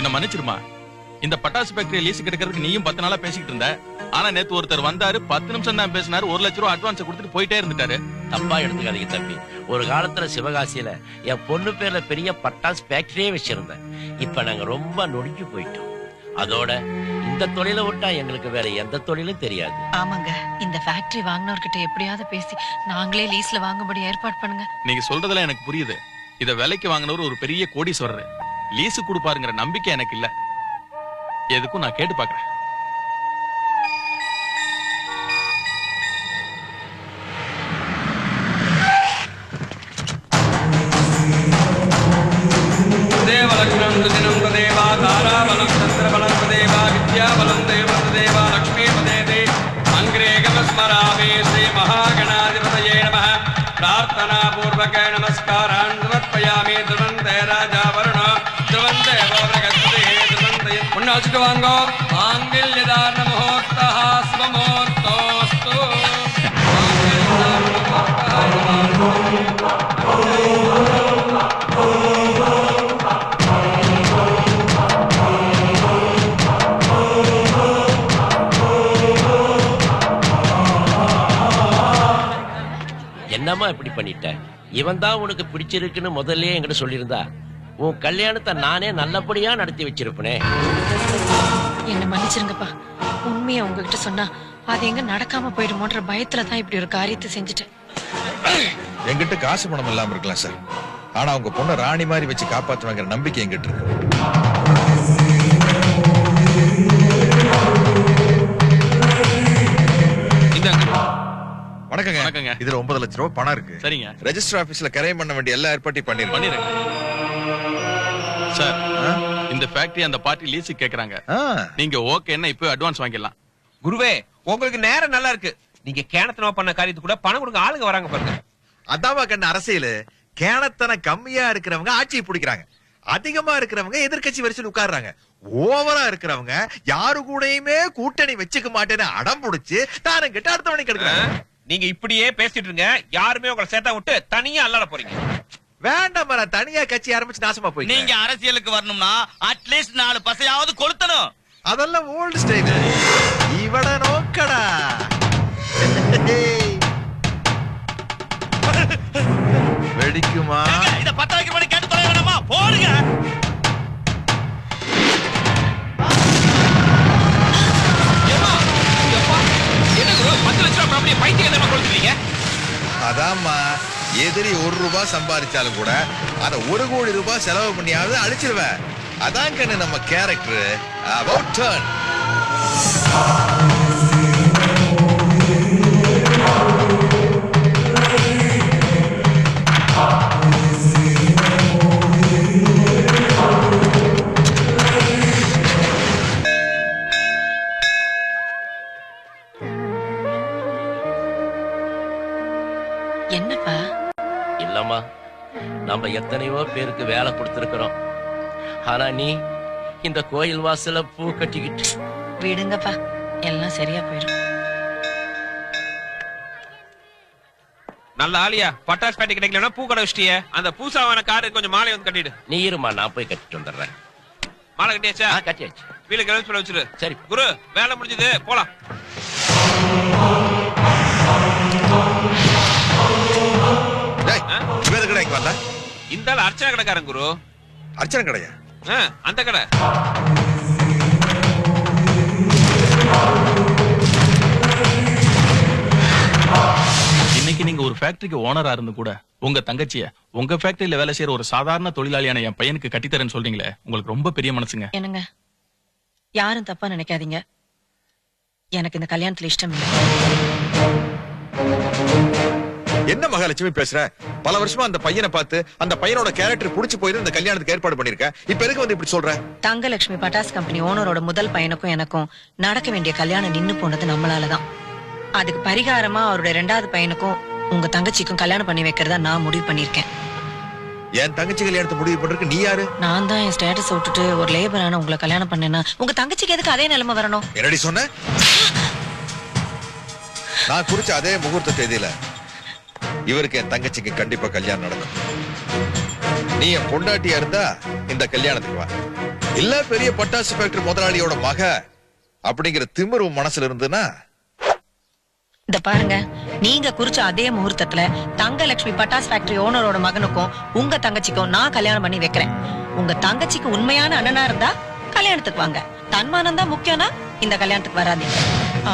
என்ன மன்னிச்சிருமா? இந்த பட்டாசு ஃபேக்டரி லீஸ் கிடைக்கிறதுக்கு நீயும் பத்து நாளா பேசிக்கிட்டு இருந்த. ஆனா நேத்து ஒருத்தர் வந்தாரு பத்து நிமிஷம் தான் பேசினாரு ஒரு லட்ச ரூபா அட்வான்ஸ் கொடுத்துட்டு போயிட்டே இருந்துட்டாரு. தப்பா எடுத்துக்காதீங்க தம்பி. ஒரு காலத்துல சிவகாசியில என் பொண்ணு பேர்ல பெரிய பட்டாசு ஃபேக்டரியே வச்சிருந்தேன். இப்ப நாங்க ரொம்ப நொடிஞ்சு போயிட்டோம். அதோட இந்த தொழிலை விட்டா எங்களுக்கு வேற எந்த தொழிலும் தெரியாது. ஆமாங்க. இந்த ஃபேக்டரி வாங்கினவர்கிட்ட எப்படியாவது பேசி நாங்களே லீஸ்ல வாங்கும்படி ஏற்பாடு பண்ணுங்க. நீங்க சொல்றதெல்லாம் எனக்கு புரியுது. இத விலைக்கு வாங்கினவர் ஒரு பெரிய கோடீஸ்வரர். லீஸு கொடுப்பாருங்கிற நம்பிக்கை எனக்கு இல்ல எதுக்கும் நான் கேட்டு பாக்குறேன் அஷ்டவாங்கோ மாங்கில்யதாரண முகூர்த்தா ஸ்வமுகூர்த்தோஸ்து என்னம்மா இப்படி பண்ணிட்டேன் இவன் தான் உனக்கு பிடிச்சிருக்குன்னு முதல்ல என்கிட்ட சொல்லியிருந்தா? உன் கல்யாணத்தை நானே நல்லபடியா நடத்தி வச்சிருப்பனே. என்ன மன்னிச்சிருங்கப்பா. உண்மையை உங்ககிட்ட சொன்னா அது எங்க நடக்காம போயிடுமோன்ற பயத்துல தான் இப்படி ஒரு காரியத்தை செஞ்சுட்டேன். என்கிட்ட காசு பணம் இல்லாம இருக்கலாம் சார். ஆனா உங்க பொண்ணை ராணி மாதிரி வச்சு காப்பாத்துவாங்கிற நம்பிக்கை என்கிட்ட இருக்கு. வணக்கங்க. வணக்கங்க. இதுல ஒன்பது லட்ச ரூபாய் பணம் இருக்கு. சரிங்க. ரெஜிஸ்டர் ஆபீஸ்ல கரையம் பண்ண வேண்டிய எல்லா ஏற்பாட்டையும் பண்ணிருக்கேன் இந்த ஃபேக்டரி அந்த பார்ட்டி லீஸு கேக்குறாங்க. நீங்க ஓகேன்னா இப்போ அட்வான்ஸ் வாங்கிடலாம். குருவே உங்களுக்கு நேரம் நல்லா இருக்கு. நீங்க கேணத்தனமா பண்ண காரியத்துக்கு கூட பணம் கொடுங்க. ஆளுங்க வராங்க பாருங்க. அதாவா கண்ண அரசியல். கேணத்தன கம்மியா இருக்கிறவங்க ஆட்சியை பிடிக்கிறாங்க. அதிகமா இருக்கிறவங்க எதிர்க்கட்சி வரிசையில் உட்கார்றாங்க. ஓவரா இருக்கிறவங்க யாரு கூடயுமே கூட்டணி வச்சுக்க மாட்டேன்னு அடம் புடிச்சு தானம் கிட்ட அடுத்தவனை கெடுக்கிறாங்க நீங்க இப்படியே பேசிட்டு இருங்க. யாருமே உங்களை சேர்த்தா விட்டு தனியா அல்லாட போறீங்க. வேண்டாம் தனியா கட்சி ஆரம்பிச்சு நாசமா போய் நீங்க அரசியலுக்கு வரணும்னா அட்லீஸ்ட் நாலு பசையாவது கொளுத்தணும். அதெல்லாம் ஓல்டு ஸ்டைல் இவட நோக்கடா. வெடிக்குமா? இத பத்தாக்கு மணி கேட்டு தொலை வேணாமா? போடுங்க. என்ன பத்து லட்சம் ரூபாய் பைத்தியம் கொடுத்துருவீங்க அதாம்மா. எதிரி ஒரு ரூபாய் சம்பாதிச்சாலும் கூட அத ஒரு கோடி ரூபாய் செலவு பண்ணியாவது அழிச்சிருவேன் அதான் கண்ணு நம்ம கேரக்டர் அபவுட் டர்ன் நம்ம எத்தனையோ பேருக்கு வேலை கொடுத்திருக்கிறோம். ஆனா நீ இந்த கோயில் வாசல்ல பூ கட்டிக்கிட்டு. விடுங்கப்பா எல்லாம் சரியா போயிடும் நல்ல ஆளியா பட்டாசு பேட்டி கிடைக்கலன்னா பூ கடை வச்சிட்டியே. அந்த பூசாவான காரு கொஞ்சம் மாலை வந்து கட்டிடு. நீ இருமா நான் போய் கட்டிட்டு வந்துடுறேன். மாலை கட்டியாச்சா? கட்டியாச்சு. வீல கிளம்பி சொல்ல வச்சிரு. சரி. குரு வேலை முடிஞ்சது போலாம். இந்த ஆள் அர்ச்சனை கடைக்காரன் குரு. அர்ச்சனை கடையா? ஆ, அந்த கடை. இன்னைக்கு நீங்க ஒரு ஃபேக்டரிக்கு ஓனரா இருந்து கூட உங்க தங்கச்சிய உங்க ஃபேக்டரியில வேலை செய்யற ஒரு சாதாரண தொழிலாளியான என் பையனுக்கு கட்டித்தரேன்னு சொல்றீங்களே உங்களுக்கு ரொம்ப பெரிய மனசுங்க. என்னங்க? யாரும் தப்பா நினைக்காதீங்க. எனக்கு இந்த கல்யாணத்துல இஷ்டம் இல்லை. என்ன மகாலட்சுமி பேசுற? பல வருஷமா அந்த பையனை பார்த்து அந்த பையனோட கேரக்டர் புடிச்சு போயிருந்து இந்த கல்யாணத்துக்கு ஏற்பாடு பண்ணிருக்க. இப்ப எதுக்கு வந்து இப்படி சொல்ற? தங்கலட்சுமி பட்டாஸ் கம்பெனி ஓனரோட முதல் பையனுக்கும் எனக்கும் நடக்க வேண்டிய கல்யாணம் நின்னு போனது நம்மளாலதான். அதுக்கு பரிகாரமா அவரோட ரெண்டாவது பையனுக்கும் உங்க தங்கச்சிக்கும் கல்யாணம் பண்ணி வைக்கிறதா நான் முடிவு பண்ணிருக்கேன் என் தங்கச்சி கல்யாணத்தை முடிவு பண்றதுக்கு நீ யாரு? நான் தான் என் ஸ்டேட்டஸ் விட்டுட்டு ஒரு லேபரான உங்களை கல்யாணம் பண்ணேன்னா உங்க தங்கச்சிக்கு எதுக்கு அதே நிலைமை வரணும்? என்னடி சொன்ன? நான் குறிச்ச அதே முகூர்த்த தேதியில இவருக்கு என் தங்கச்சிக்கு கண்டிப்பா கல்யாணம் நடக்கும். நீ என் பொண்டாட்டியா இருந்தா இந்த கல்யாணத்துக்கு வா. இல்ல பெரிய பட்டாசு ஃபேக்டரி முதலாளியோட மக அப்படிங்கிற திமிரு மனசுல இருந்துன்னா இந்த பாருங்க நீங்க குறிச்ச அதே முகூர்த்தத்துல தங்கலட்சுமி பட்டாஸ் ஃபேக்டரி ஓனரோட மகனுக்கும் உங்க தங்கச்சிக்கும் நான் கல்யாணம் பண்ணி வைக்கிறேன். உங்க தங்கச்சிக்கு உண்மையான அண்ணனா இருந்தா கல்யாணத்துக்கு வாங்க. தன்மானம் தான் முக்கியம்னா இந்த கல்யாணத்துக்கு வராதீங்க.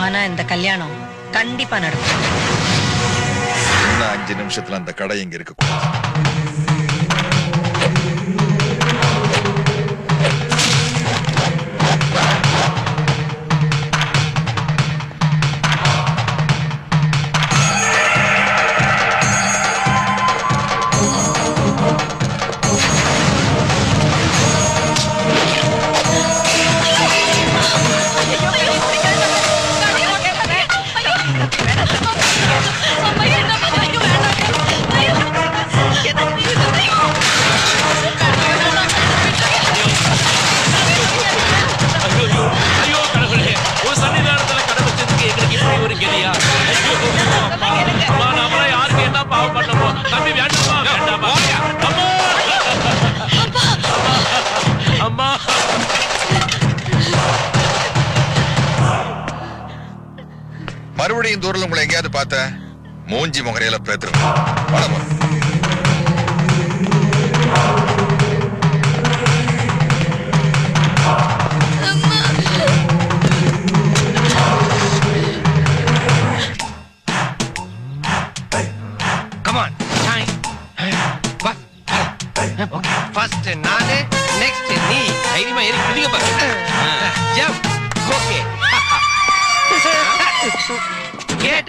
ஆனா இந்த கல்யாணம் கண்டிப்பா நடக்கும். இன்னும் அஞ்சு நிமிஷத்துல அந்த கடை இங்க இருக்கு. மறுபடியும் உங்களை எங்கேயாவது பார்த்த மூஞ்சி முகரையில பேத்துருங்க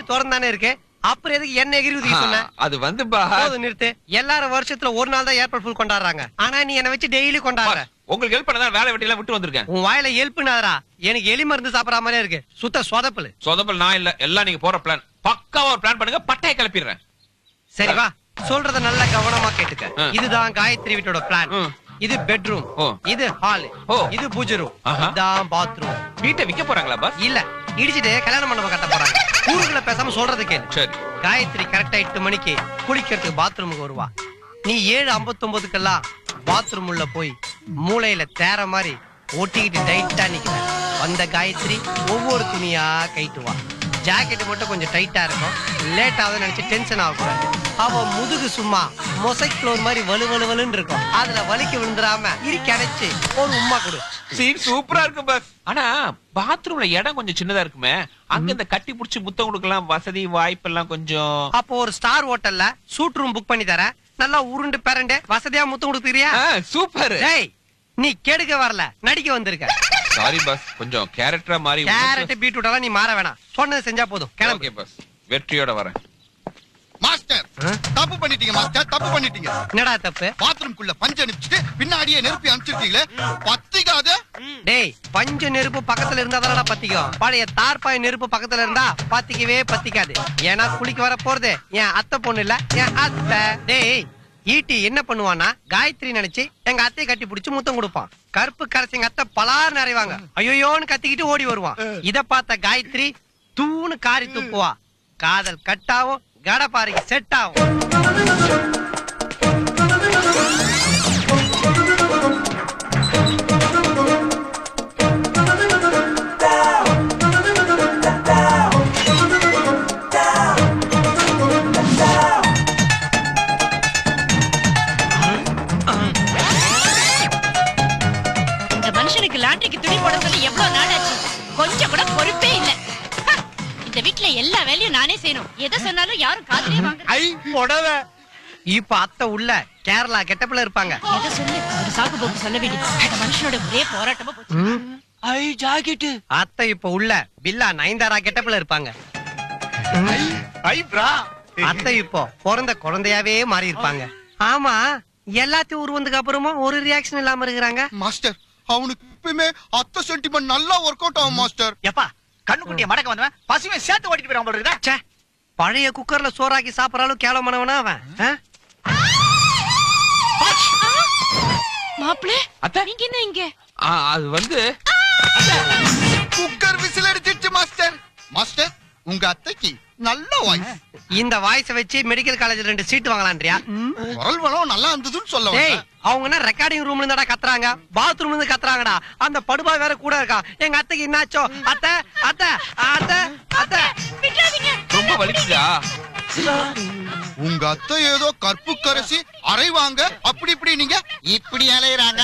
திறந்தானே இருக்கு? அப்புறம் எதுக்கு என்ன எகிரி ஊதி சொன்ன? அது வந்து போதும் நிறுத்து. எல்லாரும் வருஷத்துல ஒரு நாள் தான் ஏர்போர்ட் ஃபுல் கொண்டாடுறாங்க. ஆனா நீ என்ன வச்சு டெய்லி கொண்டாடுற. உங்களுக்கு ஹெல்ப் பண்ணதான் வேலை வெட்டியெல்லாம் விட்டு வந்திருக்கேன். உன் வாயில எழுப்புனாதரா எனக்கு எலி மருந்து சாப்பிடற மாதிரியே இருக்கு. சுத்த சொதப்பல். சொதப்பல் நான் இல்ல. எல்லாம் நீங்க போற பிளான் பக்காவா ஒரு பிளான் பண்ணுங்க. பட்டையை கிளப்பிடுறேன். சரி வா. சொல்றத நல்லா கவனமா கேட்டுக்க. இதுதான் காயத்ரி வீட்டோட பிளான். இது பெட்ரூம். இது ஹால். இது பூஜை ரூம். இதான் பாத்ரூம் வீட்டை விக்க போறாங்களா இல்ல. இடிச்சிட்டு கல்யாண மண்டபம் கட்ட போறாங்க. ஊருக்குள்ள பேசாம சொல்றது கேளு. சரி. காயத்ரி கரெக்டா எட்டு மணிக்கு குளிக்கிறதுக்கு பாத்ரூமுக்கு வருவா. நீ ஏழு ஐம்பத்தொன்பதுக்கெல்லாம் பாத்ரூம் உள்ள போய் மூளையில தேர மாதிரி ஒட்டிக்கிட்டு டைட்டா நிக்கிற. அந்த காயத்ரி ஒவ்வொரு துணியா கைட்டுவா ஜாக்கெட் மட்டும் கொஞ்சம் டைட்டா இருக்கும். லேட் ஆகுதுன்னு நினைச்சு டென்ஷன் ஆகக்கூடாது. அவ முதுகு சும்மா மொசைக் ஃப்ளோர் மாதிரி வலு வலு வலுன்னு இருக்கும். அதுல வலிக்கு விழுந்துராம இறுக்கி அடைச்சு ஒரு உம்மா கொடு. சீன் சூப்பரா இருக்கு பாஸ் ஆனா பாத்ரூம்ல இடம் கொஞ்சம் சின்னதா இருக்குமே. அங்க இந்த கட்டி புடிச்சு முத்தம் கொடுக்கலாம் வசதி வாய்ப்பு எல்லாம் கொஞ்சம். அப்போ ஒரு ஸ்டார் ஹோட்டல்ல சூட் ரூம் புக் பண்ணி தரேன். நல்லா உருண்டு பேரண்டு வசதியா முத்தம் கொடுத்துறியா சூப்பர் டேய் நீ கெடுக்க வரல நடிக்க வந்திருக்க. சாரி பாஸ் கொஞ்சம் கேரக்டரா மாறி கேரட் பீட்ரூட் எல்லாம் நீ மாற வேணாம். சொன்னது செஞ்சா போதும். கிளம்பு. ஓகே பாஸ் வெற்றியோட வரேன். மாஸ்டர் தப்பு பண்ணிட்டீங்க மாஸ்டர் தப்பு பண்ணிட்டீங்க. என்னடா தப்பு? பாத்ரூம்குள்ள பஞ்ச அனுப்பிச்சிட்டு பின்னாடியே நெருப்பி அனுப்பிச்சிருக்கீங்களே? பத்திக்காத. டேய் பஞ்ச நெருப்பு பக்கத்துல இருந்தா தானடா பத்திக்கும். பழைய தார்பாய் நெருப்பு பக்கத்துல இருந்தா பத்திக்கவே பத்திக்காது. ஏன்னா குளிக்க வர போறது என் அத்தை பொண்ணு இல்ல என் அத்தை. டேய் ஈட்டி என்ன பண்ணுவான்னா காயத்ரி நினைச்சு எங்க அத்தையை கட்டி பிடிச்சு முத்தம் கொடுப்பான். கருப்பு கரைச்சி எங்க அத்தை பலார் நிறைவாங்க ஐயோன்னு கத்திக்கிட்டு ஓடி வருவான். இத பார்த்த காயத்ரி தூணு காரி துப்புவா. காதல் கட்டாவும் கடப்பாறைக்கு செட் ஆகும் செய்யணும். எதை சொன்னாலும் யாரும் காதுலயே வாங்க ஐ புடவை. இப்ப அத்தை உள்ள கேரளா கெட்டப்புல இருப்பாங்க. எதை சொல்லு? ஒரு சாக்கு போக்கு சொல்ல வேண்டியது. இந்த மனுஷனோட ஒரே போராட்டமா போச்சு. ஐ ஜாக்கெட் அத்தை இப்ப உள்ள பில்லா நயன்தாரா கெட்டப்புல இருப்பாங்க. ஐ பிரா. அத்தை இப்போ பிறந்த குழந்தையாவே மாறி இருப்பாங்க. ஆமா எல்லாத்தையும் உருவந்ததுக்கு அப்புறமா ஒரு ரியாக்ஷன் இல்லாம இருக்கிறாங்க. மாஸ்டர் அவனுக்கு எப்பயுமே அத்த சென்டிமெண்ட் நல்லா ஒர்க் அவுட் ஆகும் மாஸ்டர். எப்பா கண்ணுக்குட்டிய மடக்க வந்தவன் பசுமை சேர்த்து ஓட்டிட்டு போயிடாம போல இருக்குதா. ச்சே பழைய குக்கர்ல சோறாக்கி சாப்பிடறாலும் கேவலமானவனா அவன்? ஆ? மாப்பிள அத்தை? நீங்க என்ன இங்க? ஆ, அது வந்து குக்கர் விசில் அடிச்சிருச்சு மாஸ்டர். மாஸ்டர் உங்க அத்தைக்கு நல்ல வாய்ஸ் இந்த வாய்ஸ வச்சு மெடிக்கல் காலேஜ்ல ரெண்டு சீட் வாங்கலான்றியா? குரல் வளம் நல்லா இருந்ததுன்னு சொல்ல டேய். அவங்க என்ன ரெக்கார்டிங் ரூம்ல இருந்தாடா கத்துறாங்க? பாத்ரூம்ல இருந்து கத்துறாங்கடா. அந்த படுபா வேற கூட இருக்கா. எங்க அத்தைக்கு என்னாச்சோ? அத்தை அத்தை அத்தை அத்தை. ரொம்ப வலிக்குதா? உங்க அத்தை ஏதோ கற்பு கரசி அரைவாங்க அப்படி இப்படி நீங்க இப்படி அலையறாங்க.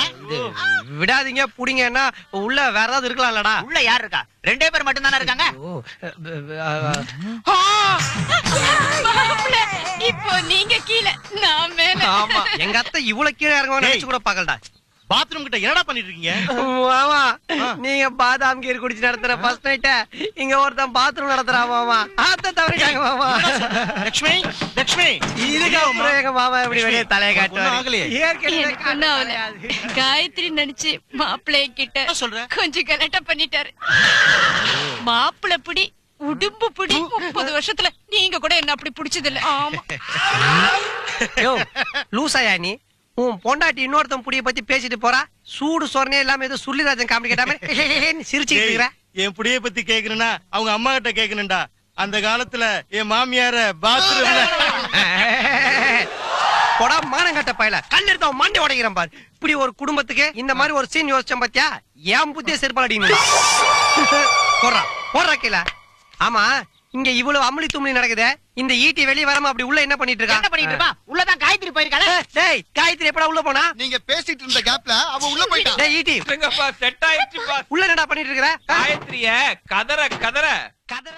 விடாதீங்க புடிங்கன்னா உள்ள வேற ஏதாவது இருக்கலாம்லடா. உள்ள யார் இருக்கா? ரெண்டே பேர் மட்டும் தானே இருக்காங்க இப்போ நீங்க கீழே நான் மேல. ஆமா எங்க அத்தை இவ்வளவு கீழே இறங்குவாங்க நினைச்சு கூட பாக்கலடா பாத்ரூம் கிட்ட என்னடா பண்ணிட்டு இருக்கீங்க? மாமா நீங்க பாதாம் கீர் குடிச்சு நடத்துற ஃபர்ஸ்ட் நைட்ட இங்க ஒருத்தன் பாத்ரூம் நடத்துறான் மாமா. ஆத்த தவறிட்டாங்க மாமா. லட்சுமி லட்சுமி இதுக்கு அப்புறம் எங்க மாமா எப்படி வெளியே தலையை. காட்டுவாரு. காயத்ரி நினைச்சு மாப்பிள்ளை கிட்ட சொல்ற? கொஞ்சம் கலட்டா பண்ணிட்டாரு. மாப்பிள்ளை புடி உடும்பு புடி முப்பது வருஷத்துல நீங்க கூட என்ன அப்படி பிடிச்சது இல்ல ஆமா யோ லூசாயா நீ? உன் பொண்டாட்டி இன்னொருத்தன் புடிய பத்தி பேசிட்டு போறா? சூடு சொரணே இல்லாம ஏதோ சுள்ளிராஜன் காமெடி கேட்டாம சிரிச்சுக்கிட்டு இருக்கிற. என் புடிய பத்தி கேக்குறேன்னா அவங்க அம்மா கிட்ட கேக்குறேன்டா அந்த காலத்துல என் மாமியார பாத்ரூம்ல போடா மானங்கட்ட பயல. கல் எடுத்து அவன் மண்டை உடைக்கிறேன் பாரு. இப்படி ஒரு குடும்பத்துக்கு இந்த மாதிரி ஒரு சீன் யோசிச்சேன் பாத்தியா? ஏன் புத்திய செருப்பால் அடிக்கணும் போடுறா போடுறா கீழ. ஆமா இங்க இவ்வளவு அமளி தும்மலி நடக்குதே? இந்த ஈட்டி வெளிய வராம அப்படி உள்ள என்ன பண்ணிட்டு இருக்கா? என்ன பண்ணிட்டு இருப்பா உள்ளதான் காயத்ரி போயிருக்காளே. டேய் காயத்ரி எப்படா உள்ள போனா? நீங்க பேசிட்டு இருந்த கேப்ல அவ உள்ள போயிட்டா. டேய் ஈட்டி. செட் ஆயிடுச்சுப்பா. உள்ள என்னடா பண்ணிட்டு இருக்கிற? காயத்ரிய கதற கதற. கதற